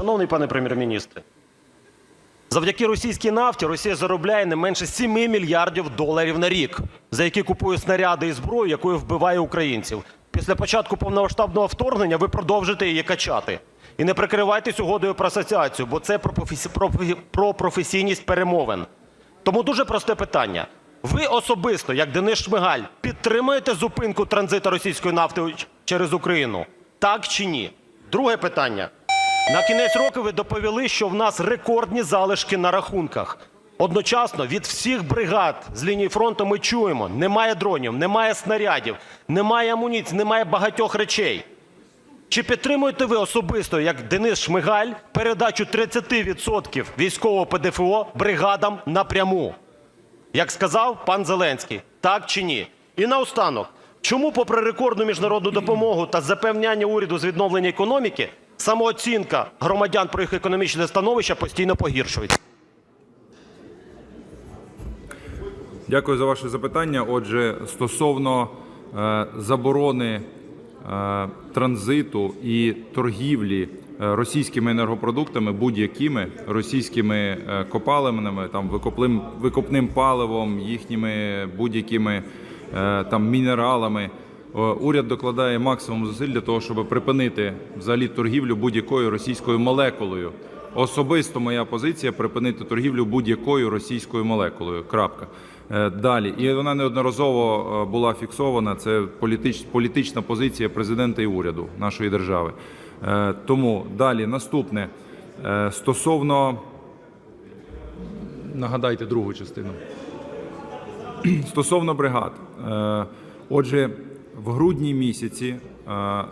Шановний пане прем'єр-міністре, завдяки російській нафті Росія заробляє не менше 7 мільярдів доларів на рік, за які купує снаряди і зброю, якою вбиває українців. Після початку повномасштабного вторгнення ви продовжите її качати. І не прикривайтесь угодою про асоціацію, бо це про, професі... про... про професійність перемовин. Тому дуже просте питання. Ви особисто, як Денис Шмигаль, підтримуєте зупинку транзиту російської нафти через Україну? Так чи ні? Друге питання. На кінець року ви доповіли, що в нас рекордні залишки на рахунках. Одночасно від всіх бригад з лінії фронту ми чуємо: немає дронів, немає снарядів, немає амуніції, немає багатьох речей. Чи підтримуєте ви особисто, як Денис Шмигаль, передачу 30% військового ПДФО бригадам напряму? Як сказав пан Зеленський, так чи ні? І наостанок, чому попри рекордну міжнародну допомогу та запевняння уряду з відновлення економіки, самооцінка громадян про їх економічне становище постійно погіршується? Дякую за ваше запитання. Отже, стосовно е, заборони е, транзиту і торгівлі е, російськими енергопродуктами, будь-якими російськими е, копалинами, там викоплим, викопним паливом, їхніми будь-якими е, там мінералами. Е, Уряд докладає максимум зусиль для того, щоб припинити взагалі торгівлю будь-якою російською молекулою. Особисто моя позиція припинити торгівлю будь-якою російською молекулою. Крапка. Е, Далі, і вона неодноразово е, була фіксована. Це політич, політична позиція президента і уряду нашої держави. Тому далі наступне стосовно нагадайте другу частину. Стосовно бригад, отже, в грудні місяці е,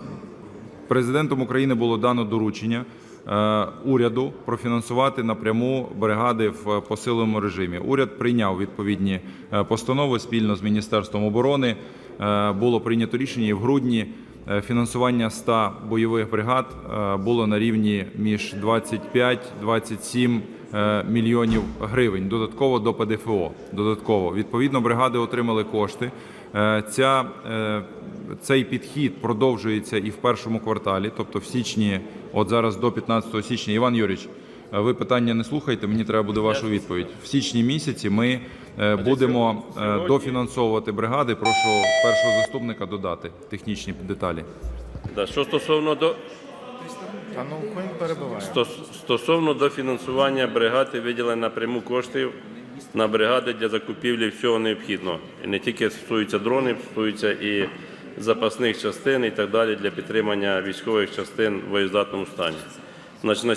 президентом України було дано доручення е, уряду профінансувати напряму бригади в посиленому режимі. Уряд прийняв відповідні е, постанови спільно з Міністерством оборони. Було прийнято рішення і в грудні. Е, Фінансування 100 бойових бригад е, було на рівні між 25-27 е, мільйонів гривень додатково до ПДФО. Додатково відповідно бригади отримали кошти. Ця цей підхід продовжується і в першому кварталі, тобто в січні, от зараз до 15 січня. Іван Юрійович, ви питання не слухайте, мені треба буде вашу відповідь. В січні місяці ми будемо е, дофінансовувати бригади. Прошу першого заступника додати технічні деталі. Да, що стосовно до Та ну стосовно дофінансування бригади виділення напряму коштів на бригади для закупівлі всього необхідного. І не тільки стосується дронів, стосується і запасних частин і так далі для підтримання військових частин в боєздатному стані.